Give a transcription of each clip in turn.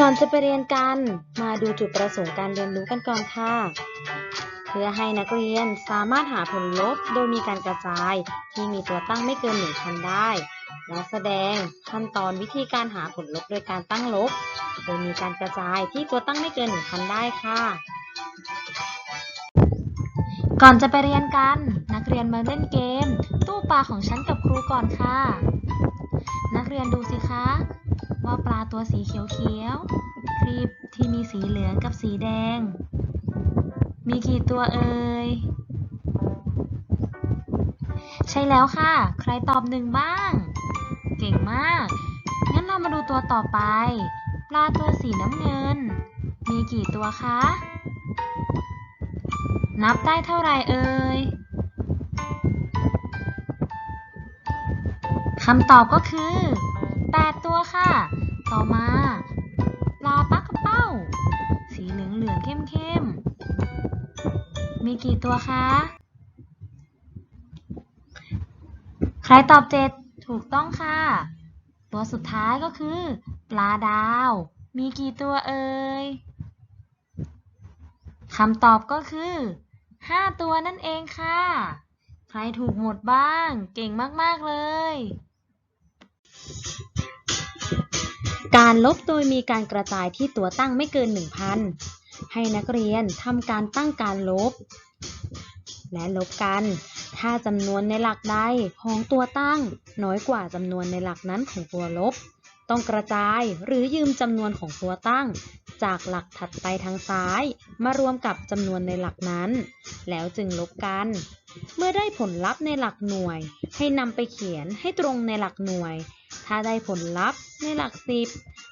ก่อนจะไปเรียนกัน มาดูจุดประสงค์การเรียนรู้กันก่อนค่ะ เพื่อให้นักเรียนสามารถหาผลลบโดยมีการกระจายที่มีตัวตั้งไม่เกิน1,000ได้ และแสดงขั้นตอนวิธีการหาผลลบโดยการตั้งลบ โดยมีการกระจายที่ตัวตั้งไม่เกิน1,000ได้ค่ะ ก่อนจะไปเรียนกัน นักเรียนมาเล่นเกม ตู้ปลาของฉันกับครูก่อนค่ะ นักเรียนดูสิคะ ว่าปลาตัวสีเขียวๆครีบที่มีสีเหลืองกับสีแดง มีกี่ตัวเอ่ย ใช่แล้วค่ะ ใครตอบหนึ่งบ้าง เก่งมาก งั้นเรามาดูตัวต่อไป ปลาตัวสีน้ำเงิน มีกี่ตัวคะ นับได้เท่าไหร่เอ่ยคำตอบก็คือ 8 ตัวค่ะ ต่อมาปลาปักกระเป้า สีเหลืองเหลืองเข้มเข้มๆมีกี่ตัวคะ ใครตอบเจ็ดถูกต้องค่ะ ตัวสุดท้ายก็คือ ปลาดาว มีกี่ตัวเอ่ยคำตอบก็คือ5ตัวนั่นเองค่ะ ใครถูกหมดบ้าง เก่งมาก ๆ เลย การลบโดยมีการกระจายที่ตัวตั้งไม่เกิน 1,000 ให้นักเรียนทำการตั้งการลบ และลบกัน ถ้าจำนวนในหลักใดของตัวตั้ง น้อยกว่าจำนวนในหลักนั้นของตัวลบ ต้องกระจายหรือยืมจำนวนของตัวตั้ง จากหลักถัดไปทางซ้าย มารวมกับจำนวนในหลักนั้น แล้วจึงลบกัน เมื่อได้ผลลัพธ์ในหลักหน่วย ให้นำไปเขียนให้ตรงในหลักหน่วย ถ้าได้ผลลัพธ์ในหลักสิบ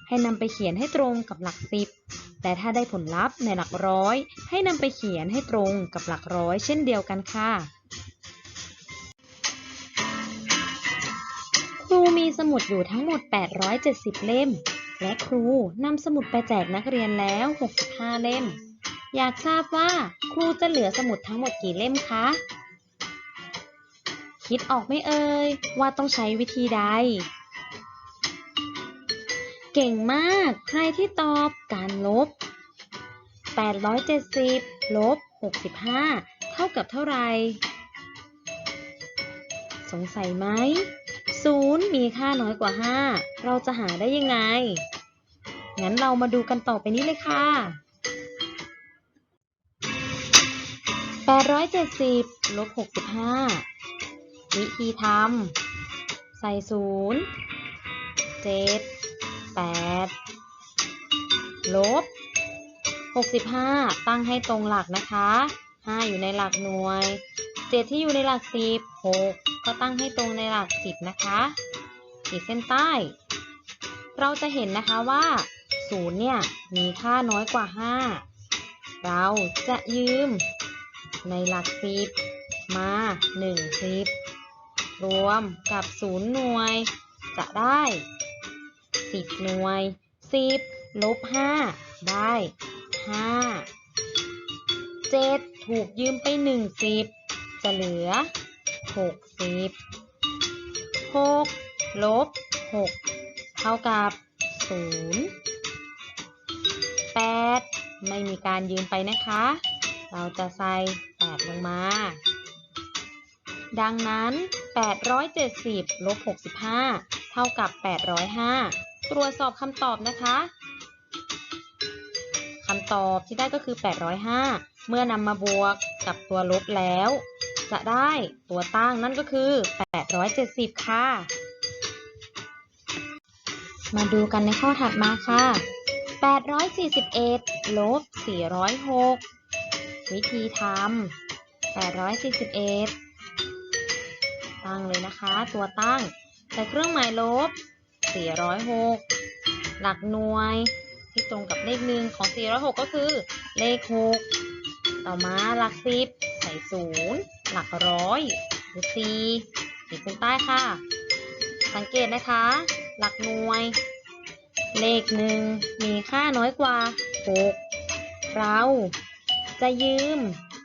ให้นำไปเขียนให้ตรงกับหลักสิบแต่ถ้าได้ผลลัพธ์ในหลักร้อย ให้นำไปเขียนให้ตรงกับหลักร้อย เช่นเดียวกันค่ะครูมีสมุดอยู่ทั้งหมด 870 เล่ม และครูนำสมุดไปแจกนักเรียนแล้ว 65 เล่ม อยากทราบว่าครูจะเหลือสมุดทั้งหมดกี่เล่มคะ คิดออกไม่เอ่ยว่าต้องใช้วิธีใด เก่งมาก ใครที่ตอบการลบ 870 ลบ 65 เท่ากับเท่าไหร่ สงสัยไหมศูนย์มีค่าน้อยกว่า 5 เราจะหาได้ยังไง งั้นเรามาดูกันต่อไปนี้เลยค่ะ870ลบ65 วิธีทำใส่ศูนย์เจ็ดแปดลบ65ตั้งให้ตรงหลักนะคะ5อยู่ในหลักหน่วย7ที่อยู่ในหลัก10 6ก็ตั้งให้ตรงในหลัก10นะคะขีดเส้นใต้ เราจะเห็นนะคะว่า0เนี่ยมีค่าน้อยกว่า5เราจะยืมในหลัก10มา1 10 รวมกับ 0 หน่วย จะได้ 10 หน่วย 10 ลบ 5 ได้ 5 7 ถูกยืมไป 1 10 จะเหลือ 60 6 ลบ 6 เท่ากับ 0 8 ไม่มีการยืมไปนะคะ เราจะใส่ 8 ลงมาดังนั้น 870ลบ65 เท่ากับ 805 ตรวจสอบคำตอบนะคะคำตอบที่ได้ก็คือ 805 เมื่อนำมาบวกกับตัวลบแล้ว จะได้ตัวตั้งนั่นก็คือ 870 ค่ะ มาดูกันในข้อถัดมาค่ะ 841 ลบ 406 วิธีทำ841 ตั้งเลยนะคะ ตัวตั้งใส่เครื่องหมายลบ 406 หลักหน่วยที่ตรงกับเลขหนึ่งของ 406 ก็คือ เลข 6 ต่อมาหลัก 10 ใส่ 0 หลักร้อยหรือ4ขีดเส้นใต้ค่ะ สังเกตนะคะ หลักหน่วย เลขหนึ่งมีค่าน้อยกว่า 6 เราจะยืม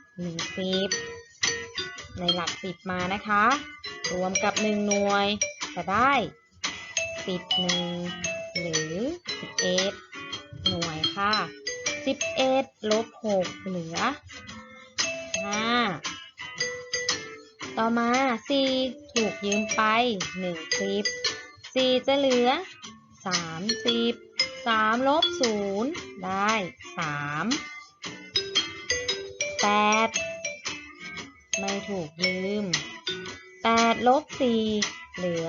1 10ในหลัก 10 มานะคะ รวมกับ 1 หน่วย จะได้10หนึ่งหรือ 11ค่ะ 11 ลบ 6 เหลือ 5 ต่อมา 4 ถูกยืมไป 1 10 4 จะเหลือ 30 3 ลบ 0 ได้ 3 8 ไม่ถูกยืม 8 ลบ 4 เหลือ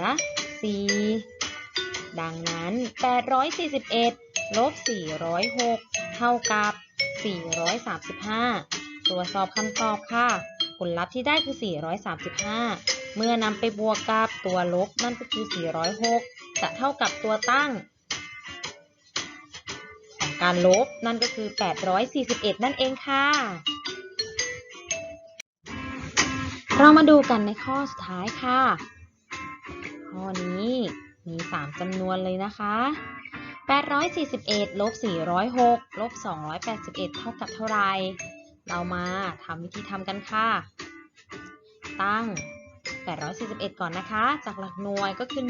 4 ดังนั้น 841 ลบ 406 เท่ากับ 435 ตรวจสอบคำตอบค่ะ ผลลัพธ์ที่ได้คือ 435 เมื่อนำไปบวกกับตัวลบนั่นก็คือ 406 จะเท่ากับตัวตั้งของการลบนั่นก็คือ 841 นั่นเองค่ะ เรามาดูกันในข้อสุดท้ายค่ะ ข้อนี้มี 3จำนวนเลยนะคะ 841ลบ406ลบ281 เท่ากับเท่าไร เรามาทำวิธีทำกันค่ะ ตั้ง 841 ก่อนนะคะ จากหลักหน่วยก็คือ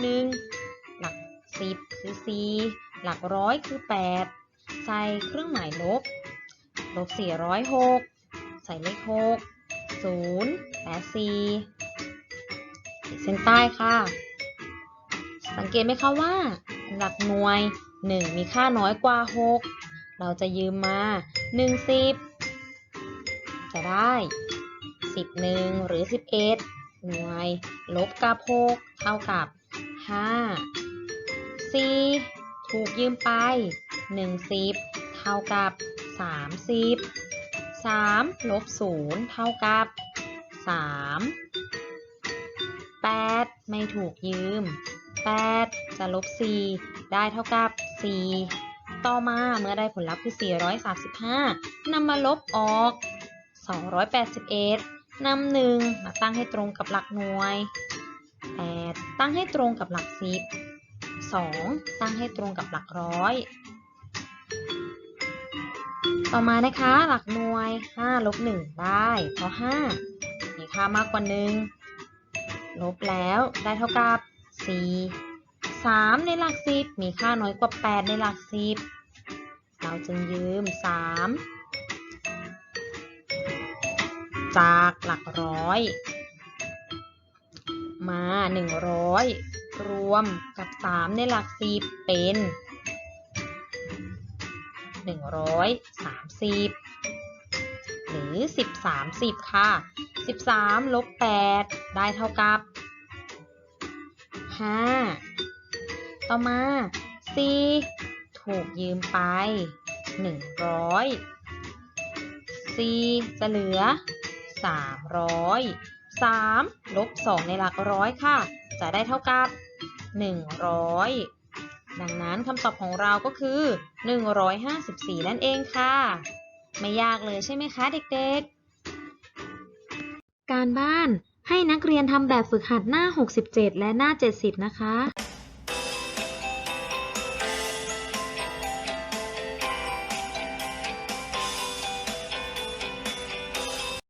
1 หลัก 10 คือ 4 หลักร้อยคือ 8 ใส่เครื่องหมายลบ ลบ406 ใส่เลข 6 0 84ขีดเส้นใต้ค่ะ สังเกตไหมคะว่า หลักหน่วย 1 มีค่าน้อยกว่า 6 เราจะยืมมา1 10จะได้ 11 หรือ 11 หน่วย ลบกับ 6 เท่ากับ 5 4 ถูกยืมไป1 10เท่ากับ 30 3ลบ0เท่ากับ 3 8 ไม่ถูกยืม 8 จะลบ 4 ได้เท่ากับ 4 ต่อมาเมื่อได้ผลลัพธ์คือ 435นำมาลบออก 281นำ1มาตั้งให้ตรงกับหลักหน่วย 8 ตั้งให้ตรงกับหลัก 10 2 ตั้งให้ตรงกับหลักร้อย ต่อมานะคะ หลักหน่วย5ลบ1ได้เพราะ5มีค่ามากกว่า 1 ลบแล้วได้เท่ากับ 4 3 ในหลัก 10 มีค่าน้อยกว่า 8 ในหลัก 10 เราจึงยืม 3 จากหลักร้อย มา 100 รวมกับ 3 ในหลัก 10 เป็น 130 หรือ10 30ค่ะ 13ลบ8ได้เท่ากับ 5 ต่อมา 4 ถูกยืมไป 100 4 จะเหลือ 300 3ลบ2ในหลักร้อยค่ะ จะได้เท่ากับ 100 ดังนั้นคำตอบของเราก็คือ 154 นั่นเองค่ะ ไม่ยากเลยใช่ไหมคะเด็กๆ การบ้านให้นักเรียนทำแบบฝึกหัดหน้า 67 และหน้า 70 นะคะ